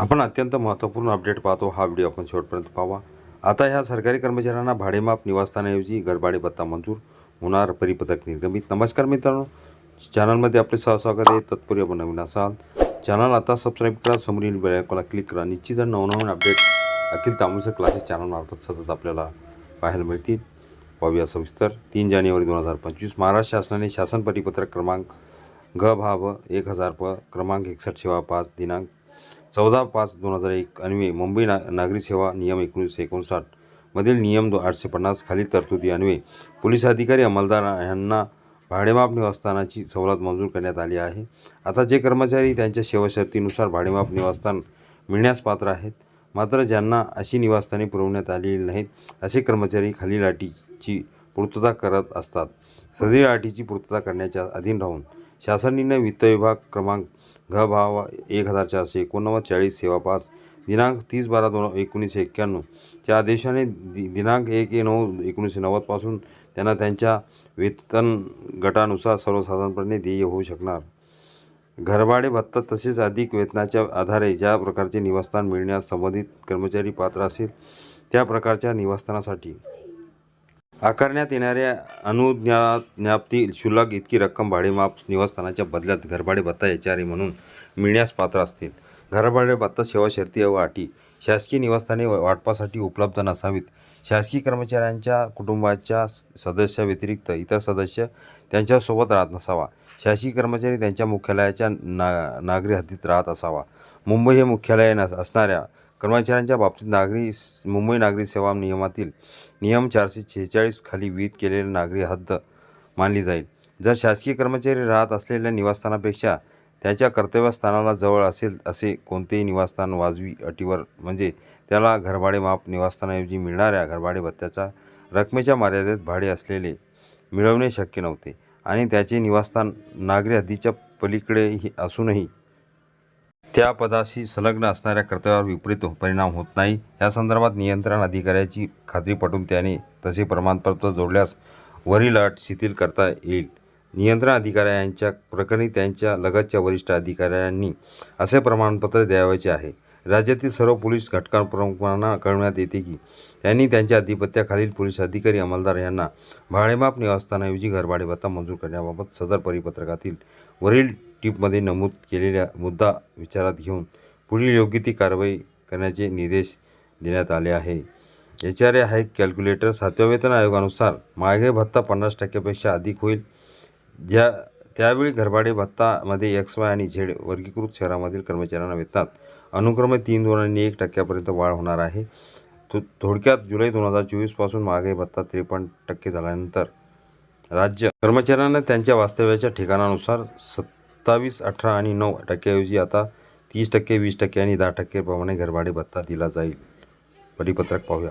आपण अत्यंत महत्त्वपूर्ण अपडेट पाहतो. हा व्हिडिओ आपण शेवटपर्यंत पाहावा. आता ह्या सरकारी कर्मचाऱ्यांना भाडेमाप निवासस्थानाऐवजी घरभाडे भत्ता मंजूर होणार परिपत्रक निर्गमित. नमस्कार मित्रांनो. चॅनलमध्ये आपले सहस्वागत आहे. तत्पूर्वी आपण नवीन असाल चॅनल आता सबस्क्राईब करा. समोरील बेलायकॉला क्लिक करा. निश्चित नवनवीन अपडेट अखिल तांबूसर क्लासेस चॅनलमार्फत सतत आपल्याला पाहायला मिळतील. पाहूया सविस्तर. तीन जानेवारी दोन हजार पंचवीस महाराष्ट्र शासनाने शासन परिपत्रक क्रमांक ग भाव एक हजार प क्रमांक एकसष्ट सेवा पाच दिनांक चौदा पाच दोन हजार एक अन्वये मुंबई ना नागरी सेवा नियम एकोणीसशे एकोणसाठ मधील नियम दो आठशे पन्नास खालील तरतुदी. अन्वये पोलीस अधिकारी अंमलदार यांना भाडेमाप निवासस्थानाची सवलत मंजूर करण्यात आली आहे. आता जे कर्मचारी त्यांच्या सेवा शर्तीनुसार भाडेमाप निवासस्थान मिळण्यास पात्र आहेत मात्र ज्यांना अशी निवासस्थाने पुरवण्यात आलेली नाहीत असे कर्मचारी खालील अटीची पूर्तता करत असतात. सदरील अटीची पूर्तता करण्याच्या अधीन राहून शासनाने वित्त विभाग क्रमांक घ भाव एक हजार चारशे एकोणनव्वद चाळीस सेवा पाच दिनांक तीस बारा दोन एकोणीसशे एक्क्याण्णवच्या आदेशाने दि दिनांक एक एक नऊ एकोणीसशे नव्वदपासून त्यांना त्यांच्या वेतन गटानुसार सर्वसाधारणपणे देय होऊ शकणार. घरभाडे भत्ता तसेच अधिक वेतनाच्या आधारे ज्या प्रकारचे निवासस्थान मिळण्यास संबंधित कर्मचारी पात्र असेल त्या प्रकारच्या निवासस्थानासाठी आकारण्यात येणाऱ्या अनुज्ञाज्ञाप्ती शुल्क इतकी रक्कम भाडेमाप निवासस्थानाच्या बदल्यात घरभाडे भत्ता याचारी म्हणून मिळण्यास पात्र असतील. घरभाडे भत्ता सेवा शर्ती व अटी शासकीय निवासस्थाने वाटपासाठी उपलब्ध नसावीत. शासकीय कर्मचाऱ्यांच्या कुटुंबाच्या सदस्याव्यतिरिक्त इतर सदस्य त्यांच्यासोबत राहत नसावा. शासकीय कर्मचारी त्यांच्या मुख्यालयाच्या ना नागरी हद्दीत राहत असावा. मुंबई हे मुख्यालय नस असणाऱ्या कर्मचाऱ्यांच्या बाबतीत नागरी मुंबई नागरी सेवा नियमातील नियम चारशे शेहेचाळीस खाली विहित केलेली नागरी हद्द मानली जाईल. जर शासकीय कर्मचारी राहत असलेल्या निवासस्थानापेक्षा त्याच्या कर्तव्यस्थानाला जवळ असेल असे कोणतेही निवासस्थान वाजवी अटीवर म्हणजे त्याला घरभाडे माप निवासस्थानाऐवजी मिळणाऱ्या घरभाडे भत्त्याच्या रकमेच्या मर्यादेत भाडे असलेले मिळवणे शक्य नव्हते. आणि त्याचे निवासस्थान नागरी हद्दीच्या पलीकडेही असूनही त्या पदाशी संलग्न असणाऱ्या कर्तव्यावर विपरीत परिणाम होत नाही. या संदर्भात नियंत्रण अधिकाऱ्याची खात्री पटून त्याने तसे प्रमाणपत्र जोडल्यास वरील अट शिथिल करता येईल. नियंत्रण अधिकाऱ्यांच्या प्रकरणी त्यांच्या लगतच्या वरिष्ठ अधिकाऱ्यांनी असे प्रमाणपत्र द्यावयाचे आहे. राज्यातील सर्व पोलीस घटकांप्रमुखांना कळवण्यात येते की त्यांनी त्यांच्या अधिपत्याखालील पोलीस अधिकारी अंमलदार यांना भाडेमाप निवासस्थानाऐवजी घरभाडे भत्ता मंजूर करण्याबाबत सदर परिपत्रकातील वरील टिपमध्ये नमूद केलेल्या मुद्दा विचारात घेऊन पुढील योग्य ती कारवाई करण्याचे निर्देश देण्यात आले आहे. H R A high calculator सातव्या वेतन आयोगानुसार मागे भत्ता पन्नास टक्क्यापेक्षा अधिक होईल ज्या त्यावेळी घरभाडे भत्तामध्ये एक्स वाय आणि झेड वर्गीकृत शहरामधील कर्मचाऱ्यांना वेतनात अनुक्रमे तीन दोन आणि एक टक्क्यापर्यंत वाढ होणार आहे. तो थोडक्यात जुलै दोन हजार चोवीसपासून महागाई भत्ता त्रेपन्न टक्के झाल्यानंतर राज्य कर्मचाऱ्यांना त्यांच्या वास्तव्याच्या ठिकाणानुसार सत्तावीस अठरा आणि नऊ टक्क्याऐवजी आता तीस टक्के वीस टक्के आणि दहा टक्केप्रमाणे घरभाडे भत्ता दिला जाईल. परिपत्रक पाहूया.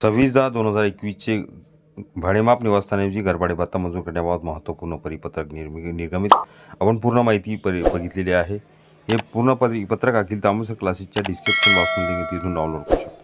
सव्वीस दहा दोन हजार एकवीसचे भाडेमाप निवासस्थानाऐवजी घरभाडे भत्ता मंजूर करण्याबाबत महत्त्वपूर्ण परिपत्रक निर्मि निर्गमित आपण पूर्ण माहिती परि बघितलेली आहे. हे पूर्ण परिपत्रक अखिल तांबूसर क्लासेसच्या डिस्क्रिप्शन बॉक्समध्ये तिथून डाउनलोड करू शकतो.